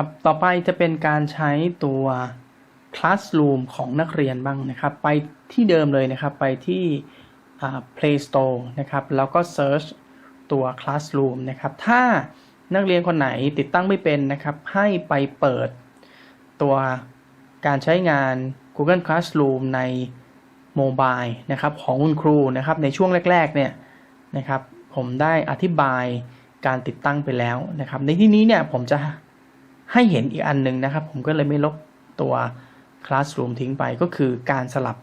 ครับ ต่อไปจะเป็นการใช้ตัว Classroom ของนักเรียนบ้างนะครับ ไปที่เดิมเลยนะครับ ไปที่อ่า Play Store นะครับ แล้วก็ Search ตัว Classroom นะครับ ถ้านักเรียนคนไหนติดตั้งไม่เป็นนะครับ ให้ไปเปิดตัวการใช้งาน Google Classroom ในโมบายนะครับของคุณครูนะครับ ในช่วงแรก ๆ เนี่ยนะครับ ผมได้อธิบายการติดตั้งไปแล้วนะครับ ในที่นี้เนี่ยผมจะ ให้เห็นอีกอันหนึ่งนะครับ ผมก็เลยไม่ลบตัว Classroom ทิ้งไปก็คือการสลับ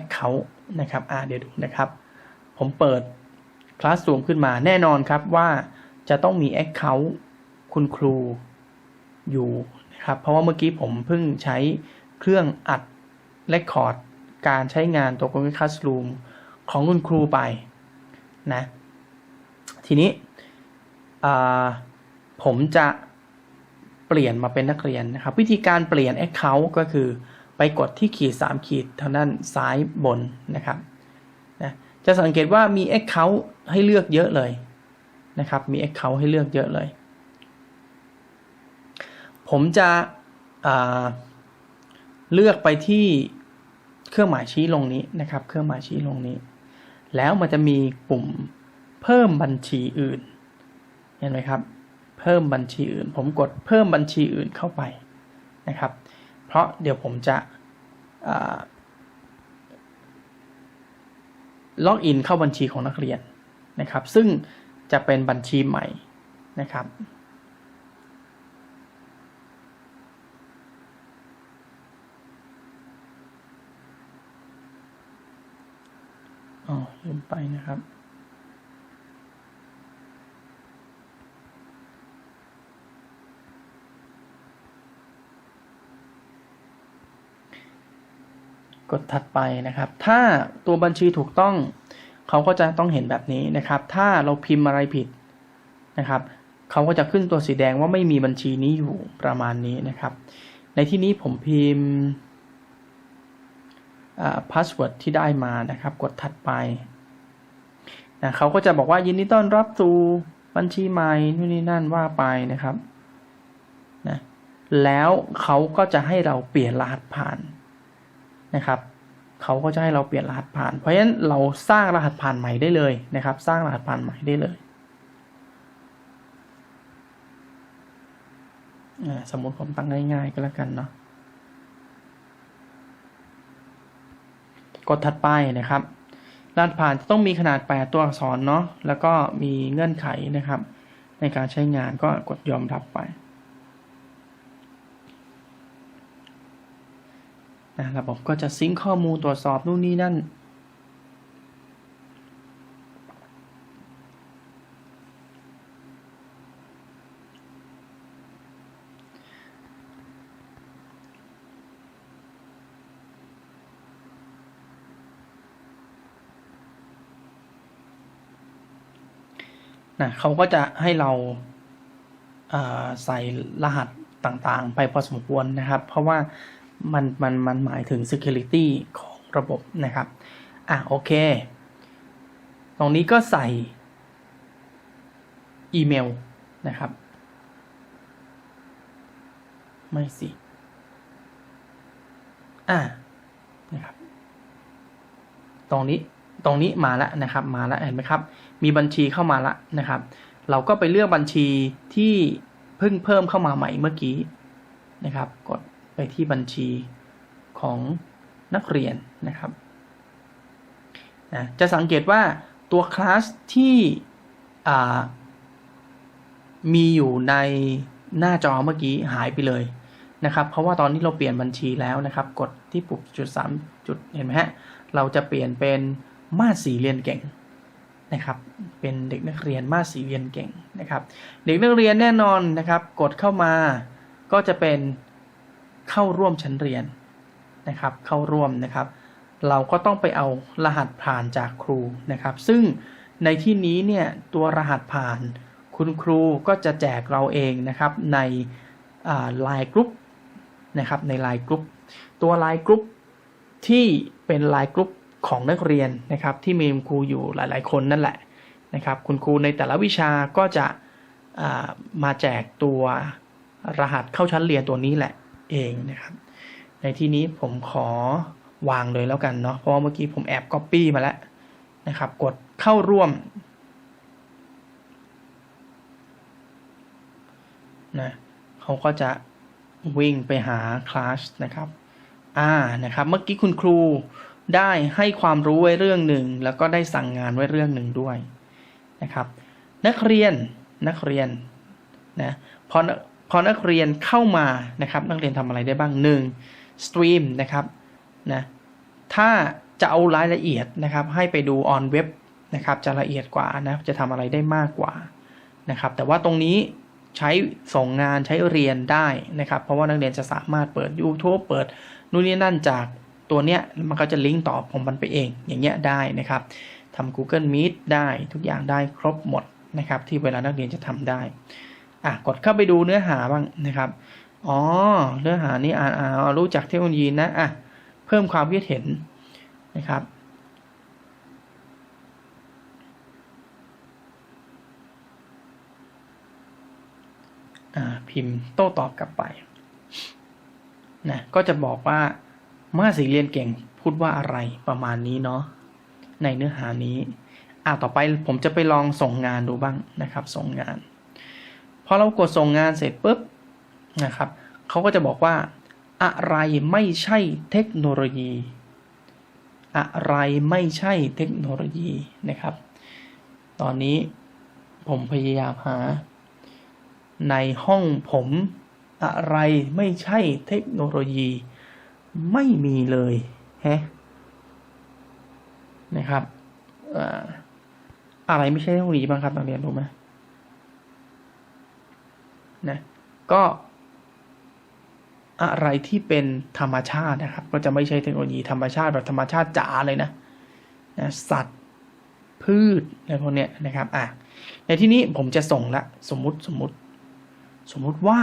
Account นะครับอ่าเดี๋ยวดูนะครับ ผมเปิด Classroom ขึ้นมาแน่นอนครับว่าจะต้องมี Account คุณครูอยู่นะครับ เพราะว่าเมื่อกี้ผมเพิ่งใช้เครื่องอัด Record การใช้งานตัว Google Classroom ของคุณครูไปนะ ทีนี้ผมจะ ปลี่ยนมาเป็นนักเรียนนะครับ วิธีการเปลี่ยน Account ก็คือ ไปกดที่ขีด 3 ขีดทางด้านซ้ายบนนะครับนะจะสังเกตว่ามี Account ให้เลือกเยอะเลยนะครับ มี Account ให้เลือกเยอะเลย ผมจะเลือกไปที่เครื่องหมายชี้ลงนี้นะครับ เครื่องหมายชี้ลงนี้ แล้วมันจะมีปุ่มเพิ่มบัญชีอื่น เห็นไหมครับ เพิ่มบัญชีอื่น ผมกดเพิ่มบัญชีอื่นเข้าไปนะครับ เพราะเดี๋ยวผมจะล็อกอินเข้าบัญชีของนักเรียนนะครับ ซึ่งจะเป็นบัญชีใหม่นะครับอ๋อลืมไปนะครับ กดถัดไปนะครับ ถ้าตัวบัญชีถูกต้อง เขาก็จะต้องเห็นแบบนี้นะครับ ถ้าเราพิมพ์อะไรผิดนะครับ เขาก็จะขึ้นตัวสีแดงว่าไม่มีบัญชีนี้อยู่ประมาณนี้นะครับ ในที่นี้ผมพิมพ์พาสเวิร์ดที่ได้มานะครับ กดถัดไปนะเขาก็จะบอกว่ายินดีต้อนรับสู่บัญชีใหม่นู่นนี่นั่นว่าไปนะครับนะแล้วเขาก็จะให้เราเปลี่ยนรหัสผ่าน นะครับเขาก็จะให้เราเปลี่ยนรหัสผ่าน เพราะฉะนั้นเราสร้างรหัสผ่านใหม่ได้เลยนะครับ สร้างรหัสผ่านใหม่ได้เลย สมมติผมตั้งง่ายๆก็แล้วกันเนาะกดถัดไปนะครับรหัสผ่านจะต้องมีขนาด 8 ตัวอักษรเนาะแล้วก็มีเงื่อนไขนะครับ ในการใช้งานก็กดยอมรับไป นะระบบก็จะซิงข้อมูลตรวจสอบนู่นนี่นั่น นะเขาก็จะให้เราใส่รหัสต่างๆ ไปพอสมควรนะครับ เพราะว่า มันมันมันหมายถึง security ของระบบนะครับ อะโอเค ตรงนี้ก็ใส่อีเมลนะครับ ไม่สิ อะนะครับ ตรงนี้ตรงนี้มาแล้วนะครับ มาแล้วเห็นไหมครับ มีบัญชีเข้ามาแล้วนะครับ เราก็ไปเลือกบัญชีที่เพิ่งเพิ่มเข้ามาใหม่เมื่อกี้นะครับ กด ไปที่บัญชีของนักเรียนนะครับนะจะสังเกตว่าตัวคลาสที่มีอยู่ในหน้าจอเมื่อกี้หายไปเลยนะครับ เพราะว่าตอนนี้เราเปลี่ยนบัญชีแล้วนะครับ กดที่ปุ่มจุดสามจุดเห็นไหมฮะ เราจะเปลี่ยนเป็นมาสีเรียนเก่งนะครับ เป็นเด็กนักเรียนมาสีเรียนเก่งนะครับ เด็กนักเรียนแน่นอนนะครับ กดเข้ามาก็จะเป็น เข้าร่วมชั้นเรียนนะครับ เข้าร่วมนะครับ เราก็ต้องไปเอารหัสผ่านจากครูนะครับ ซึ่งในที่นี้เนี่ยตัวรหัสผ่านคุณครูก็จะแจกเราเองนะครับในไลน์กรุ๊ปนะครับในไลน์กรุ๊ปตัวไลน์กรุ๊ปที่เป็นไลน์กรุ๊ปของนักเรียนนะครับ ที่มีครูอยู่หลาย ๆ คนนั่นแหละนะครับ คุณครูในแต่ละวิชาก็จะามาแจกตัวรหัสเข้าชั้นเรียนตัวนี้แหละ เองนะครับ ในที่นี้ผมขอวางเลยแล้วกันเนาะเพราะว่าเมื่อกี้ผมแอบ Copy มาแล้วนะครับ กดเข้าร่วมนะเขาก็จะวิ่งไปหาคลาสนะครับอ่านะครับ เมื่อกี้คุณครูได้ให้ความรู้ไว้เรื่องหนึ่ง แล้วก็ได้สั่งงานไว้เรื่องหนึ่งด้วยนะครับ นักเรียนนักเรียนนะพอ พอนักเรียนเข้ามานะครับนักเรียนทำอะไรได้บ้างหนึ่งสตรีมนะครับนะถ้าจะเอารายละเอียดนะครับให้ไปดู on web นะครับจะละเอียดกว่านะจะทำอะไรได้มากกว่านะครับแต่ว่าตรงนี้ใช้ส่งงานใช้เรียนได้นะครับ เพราะว่านักเรียนจะสามารถเปิด YouTube เปิดนู่นนี่นั่นจากตัวเนี้ยมันก็จะลิงก์ต่อของมันไปเองอย่างเงี้ยได้นะครับทำ Google Meet ได้ทุกอย่างได้ครบหมดนะครับที่เวลานักเรียนจะทำได้ อะกดเข้าไปดูเนื้อหาบ้างนะครับ อ๋อ เนื้อหานี้อ่านอ่ารู้จักเทคโนโลยีนะอะเพิ่มความคิดเห็นนะครับอ่าพิมพ์โต้ตอบกลับไปนะก็จะบอกว่าเมื่อสีเรียนเก่งพูดว่าอะไรประมาณนี้เนาะในเนื้อหานี้ อ่าต่อไปผมจะไปลองส่งงานดูบ้างนะครับ ส่งงาน อเรากดส่งงานเสร็จปุ๊บนะครับเขาก็จะบอกว่า อะไรไม่ใช่เทคโนโลยี อะไรไม่ใช่เทคโนโลยีนะครับ ตอนนี้ผมพยายามหา ในห้องผมอะไรไม่ใช่เทคโนโลยี ไม่มีเลยฮะนะครับอะไรไม่ใช่เทคโนโลยีบ้างครับนักเรียนรู้ไหม นะก็อะไรที่เป็นธรรมชาตินะครับ ก็จะไม่ใช่เทคโนโลยีธรรมชาติแบบธรรมชาติจ๋าเลยนะนะสัตว์พืชอะไรพวกเนี้ยนะครับอะในที่นี้ผมจะส่งละสมมุติสมมุติ สมมุติว่า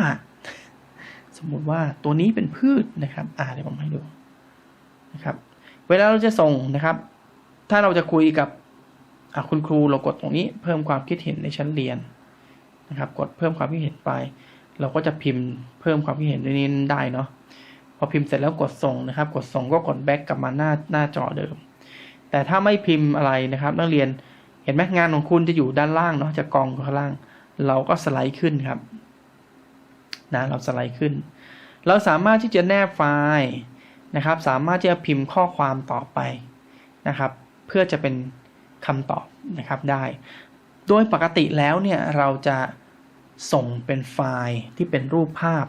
สมมุติว่าตัวนี้เป็นพืชนะครับ อ่าเดี๋ยวผมให้ดูนะครับ เวลาเราจะส่งนะครับ ถ้าเราจะคุยกับคุณครูเรากดตรงนี้ เพิ่มความคิดเห็นในชั้นเรียน นะครับ กดเพิ่มความคิดเห็นไป เราก็จะพิมพ์เพิ่มความคิดเห็นในนี้ได้เนาะพอพิมพ์เสร็จแล้วกดส่งนะครับ กดส่งก็กดแบ็กกลับมาหน้าหน้าจอเดิม แต่ถ้าไม่พิมพ์อะไรนะครับ นักเรียนเห็นไหมงานของคุณจะอยู่ด้านล่างเนาะจะกองข้างล่าง เราก็สไลด์ขึ้นครับนะเราสไลด์ขึ้น เราสามารถที่จะแนบไฟล์นะครับ สามารถที่จะพิมพ์ข้อความต่อไปนะครับ เพื่อจะเป็นคำตอบนะครับได้ โดยปกติแล้วเนี่ยเราจะส่งเป็นไฟล์ที่เป็นรูปภาพ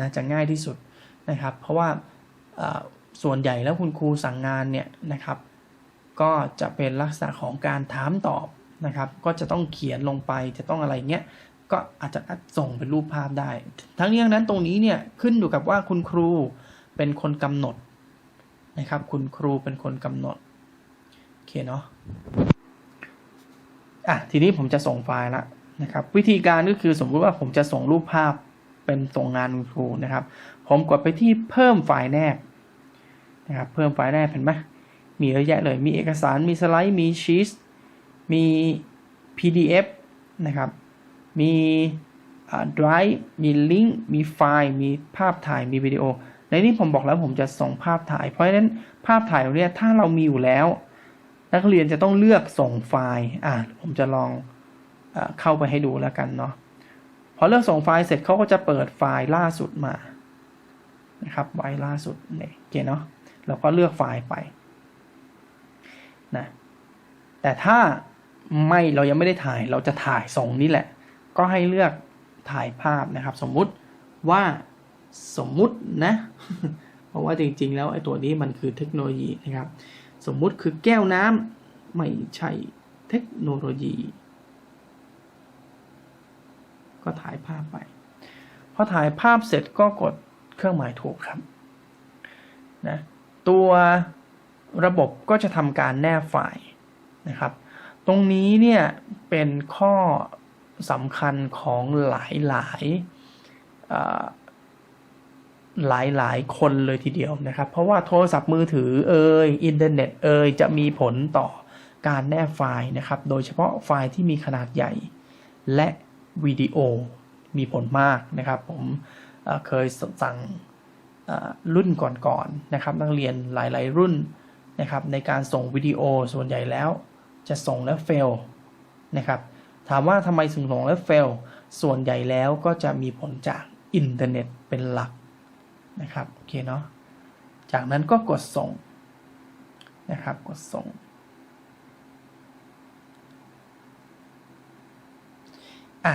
นะจะง่ายที่สุดนะครับ เพราะว่าส่วนใหญ่แล้วคุณครูสั่งงานเนี่ยนะครับ ก็จะเป็นลักษณะของการถามตอบนะครับ ก็จะต้องเขียนลงไปจะต้องอะไรเงี้ยก็อาจจะส่งเป็นรูปภาพได้ ทั้งนี้ทั้งนั้นตรงนี้เนี่ยขึ้นอยู่กับว่าคุณครูเป็นคนกำหนดนะครับ คุณครูเป็นคนกำหนดโอเคเนาะ อะทีนี้ผมจะส่งไฟล์ละนะครับ วิธีการก็คือสมมุติว่าผมจะส่งรูปภาพเป็นส่งงานคุณครูนะครับ ผมกดไปที่เพิ่มไฟล์แนบนะครับเพิ่มไฟล์แนบเห็นไหมมีเยอะแยะเลย มีเอกสารมีสไลด์มีชีสมี PDF นะครับ มี drive มีลิงก์มีไฟล์มีภาพถ่ายมีวิดีโอ ในนี้ผมบอกแล้วผมจะส่งภาพถ่าย เพราะฉะนั้นภาพถ่ายตรงนี้ถ้าเรามีอยู่แล้ว นักเรียนจะต้องเลือกส่งไฟล์ อ่าผมจะลองอเข้าไปให้ดูแล้วกันเนาะ พอเลือกส่งไฟล์เสร็จเขาก็จะเปิดไฟล์ล่าสุดมา นะครับ ไว้ล่าสุดเนี่ยโอเคเนาะ เราก็เลือกไฟล์ไป นะ แต่ถ้าไม่เรายังไม่ได้ถ่าย เราจะถ่ายส่งนี่แหละ ก็ให้เลือกถ่ายภาพนะครับ สมมุติว่าสมมุตินะ เพราะว่าจริงๆ แล้วไอ้ตัวนี้มันคือเทคโนโลยีนะครับ สมมุติคือแก้วน้ำไม่ใช่เทคโนโลยี ก็ถ่ายภาพไป พอถ่ายภาพเสร็จก็กดเครื่องหมายถูกครับนะตัวระบบก็จะทำการแนบไฟล์นะครับ ตรงนี้เนี่ยเป็นข้อสำคัญของหลายหลาย หลายหลายคนเลยทีเดียวนะครับ เพราะว่าโทรศัพท์มือถือเอ่ยอินเทอร์เน็ตเอ่ยจะมีผลต่อการแนบไฟล์นะครับ โดยเฉพาะไฟล์ที่มีขนาดใหญ่ และวิดีโอมีผลมากนะครับ ผมเเคยสั่งเอ่อรุ่นก่อนๆนะครับ นักเรียนหลาย ๆ รุ่นนะครับ ในการส่งวิดีโอส่วนใหญ่แล้ว จะส่งแล้วเฟลนะครับถามว่าทำไมถึงส่งแล้วเฟลส่วนใหญ่แล้วก็จะมีผลจากอินเทอร์เน็ตเป็นหลัก นะครับโอเคเนาะจากนั้นก็กดส่งนะครับกดส่ง อะ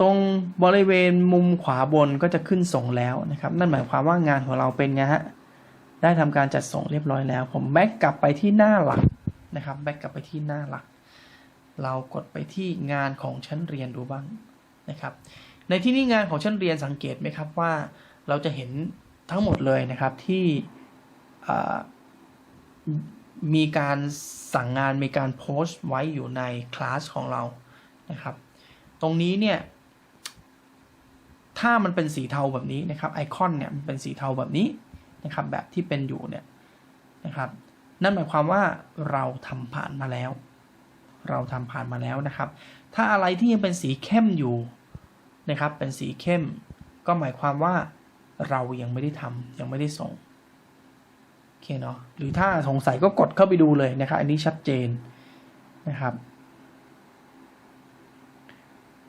ตรงบริเวณมุมขวาบนก็จะขึ้นส่งแล้วนะครับ นั่นหมายความว่างานของเราเป็นไงฮะได้ทำการจัดส่งเรียบร้อยแล้ว ผมแบ็กกลับไปที่หน้าหลักนะครับแบ็กกลับไปที่หน้าหลัก เรากดไปที่งานของชั้นเรียนดูบ้างนะครับ ในที่นี้งานของชั้นเรียนสังเกตไหมครับว่า เราจะเห็นทั้งหมดเลยนะครับที่มีการสั่งงานมีการโพสต์ไว้อยู่ในคลาสของเรานะครับ ตรงนี้เนี่ย ถ้ามันเป็นสีเทาแบบนี้นะครับไอคอนเนี่ยมันเป็นสีเทาแบบนี้นะครับ แบบที่เป็นอยู่เนี่ยนะครับ นั่นหมายความว่าเราทำผ่านมาแล้ว เราทำผ่านมาแล้วนะครับ ถ้าอะไรที่ยังเป็นสีเข้มอยู่นะครับ เป็นสีเข้ม ก็หมายความว่า เรายังไม่ได้ทำยังไม่ได้ส่งโอเคเนาะหรือถ้าสงสัยก็กดเข้าไปดูเลยนะครับ อันนี้ชัดเจนนะครับ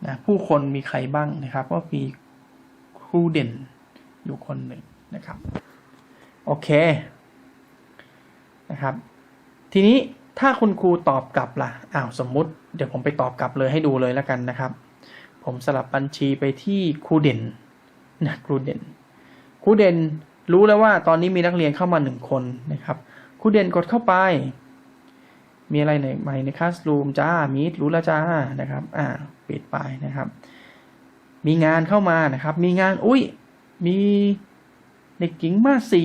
นะผู้คนมีใครบ้างนะครับ ก็มีครูเด่นอยู่คนหนึ่งนะครับ โอเคนะครับ ทีนี้ถ้าคุณครูตอบกลับล่ะอ้าวสมมุติเดี๋ยวผมไปตอบกลับเลยให้ดูเลยแล้วกันนะครับ ผมสลับบัญชีไปที่ครูเด่นนะครูเด่น ครูเด่นรู้แล้วว่าตอนนี้มีนักเรียนเข้ามาหนึ่งคนนะครับครูเด่นกดเข้าไป มีอะไรในใหม่ในคลาสรูมจ้ามีดรู้แล้วจ้านะครับ อ่าปิดไปนะครับ มีงานเข้ามานะครับ มีงานอุ้ยมีเด็กหญิงมาสี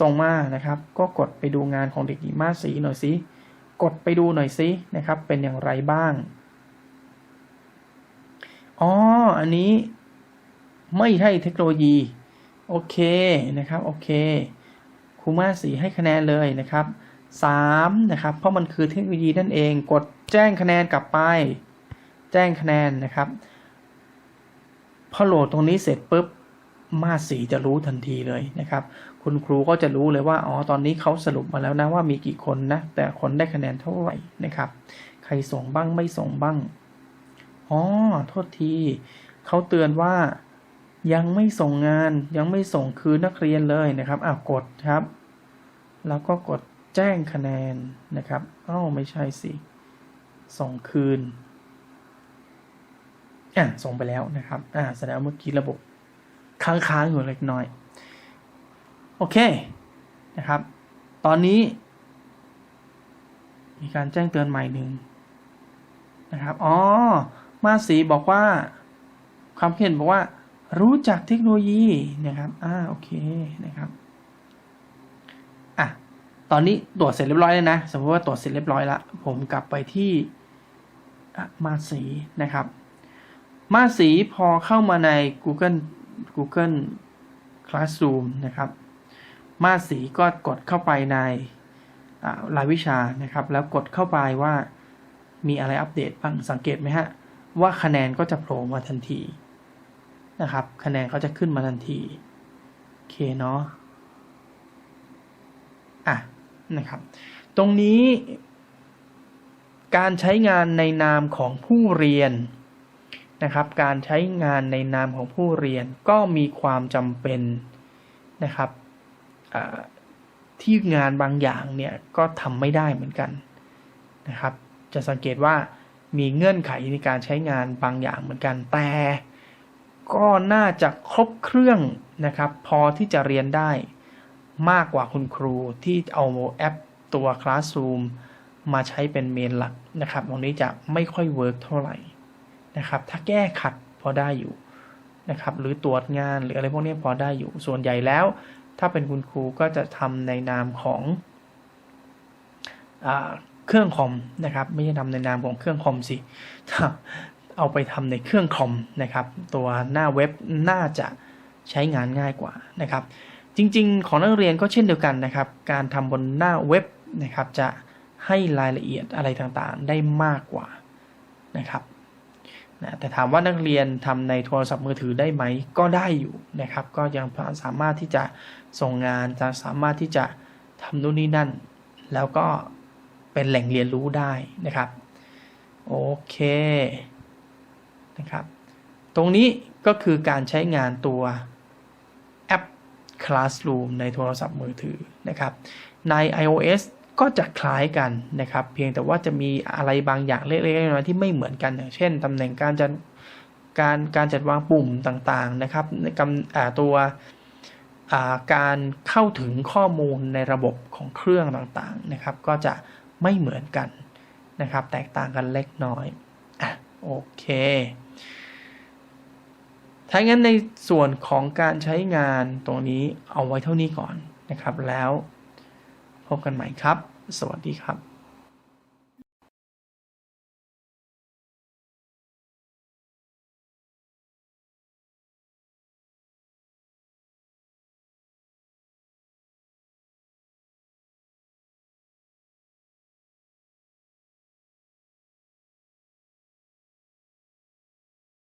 ส่งมานะครับ ก็กดไปดูงานของเด็กหญิงมาสีหน่อยสิกดไปดูหน่อยสินะครับ เป็นอย่างไรบ้างอ๋ออันนี้ไม่ใช่เทคโนโลยี โอเคนะครับโอเคครูมาสีให้คะแนนเลยนะครับสามนะครับ เพราะมันคือเทคโนโลยีนั่นเอง กดแจ้งคะแนนกลับไป แจ้งคะแนนนะครับ พอโหลดตรงนี้เสร็จปุ๊บ มาสีจะรู้ทันทีเลยนะครับ คุณครูก็จะรู้เลยว่า อ๋อ ตอนนี้เขาสรุปมาแล้วนะว่ามีกี่คนนะ แต่คนได้คะแนนเท่าไหร่นะครับ ใครส่งบ้างไม่ส่งบ้าง อ๋อ โทษที เขาเตือนว่า ยังไม่ส่งงานยังไม่ส่งคืนนักเรียนเลยนะครับอะกดครับ แล้วก็กดแจ้งคะแนนนะครับอ้าวไม่ใช่สิ ส่งคืนอะส่งไปแล้วนะครับอ่าแสดงว่าเมื่อกี้ระบบค้างๆอยู่เล็กน้อย โอเคนะครับ ตอนนี้ มีการแจ้งเตือนใหม่หนึ่งนะครับ อ๋อ มาสีบอกว่า ความเห็นบอกว่า รู้จักเทคโนโลยีนะครับ อ่า โอเค นะครับ อะ ตอนนี้ตรวจเสร็จเรียบร้อยแล้วนะ สมมติว่าตรวจเสร็จเรียบร้อยแล้วผมกลับไปที่มาสีนะครับ มาสีพอเข้ามาใน Google Google Classroom นะครับ มาสีก็กดเข้าไปในรายวิชานะครับ แล้วกดเข้าไปว่ามีอะไรอัปเดตบ้าง สังเกตไหมฮะ ว่าคะแนนก็จะโผล่มาทันที นะครับ คะแนนเขาจะขึ้นมาทันทีโอเคเนาะอะนะครับ ตรงนี้ การใช้งานในนามของผู้เรียนนะครับ การใช้งานในนามของผู้เรียนก็มีความจำเป็นนะครับที่งานบางอย่างเนี่ยก็ทำไม่ได้เหมือนกันนะครับ จะสังเกตว่ามีเงื่อนไขในการใช้งานบางอย่างเหมือนกันแต่ ก็น่าจะครบเครื่องนะครับ พอที่จะเรียนได้มากกว่าคุณครูที่เอาแอปตัว Classroom มาใช้เป็นเมนหลักนะครับ ตรงนี้จะไม่ค่อยเวิร์กเท่าไหร่นะครับ ถ้าแก้ขัดพอได้อยู่นะครับ หรือตรวจงานหรืออะไรพวกนี้พอได้อยู่ ส่วนใหญ่แล้ว ถ้าเป็นคุณครูก็จะทำในนามของอเครื่องคอมนะครับ ไม่ใช่ทำในนามของเครื่องคอมสิ เอาไปทำในเครื่องคอมนะครับ ตัวหน้าเว็บน่าจะใช้งานง่ายกว่านะครับ จริงๆ ของนักเรียนก็เช่นเดียวกันนะครับ การทำบนหน้าเว็บนะครับ จะให้รายละเอียดอะไรต่างๆ ได้มากกว่านะครับนะแต่ถามว่านักเรียนทำในโทรศัพท์มือถือได้ไหมก็ได้อยู่นะครับ ก็ยังสามารถที่จะส่งงานจะสามารถที่จะทำนู่นนี่นั่น แล้วก็เป็นแหล่งเรียนรู้ได้นะครับ โอเค นะครับ ตรงนี้ก็คือการใช้งานตัวแอป Classroom ในโทรศัพท์มือถือนะครับ ใน iOS ก็จะคล้ายกันนะครับ เพียงแต่ว่าจะมีอะไรบางอย่างเล็กๆน้อยๆที่ไม่เหมือนกันอย่างเช่นตำแหน่งการจัดการการจัดวางปุ่มต่างๆนะครับในกำตัวการเข้าถึงข้อมูลในระบบของเครื่องต่างๆนะครับ ก็จะไม่เหมือนกันนะครับ แตกต่างกันเล็กน้อยอะ โอเค ถ้างั้นในส่วนของการใช้งานตรงนี้เอาไว้เท่านี้ก่อนนะครับ แล้วพบกันใหม่ครับ สวัสดีครับ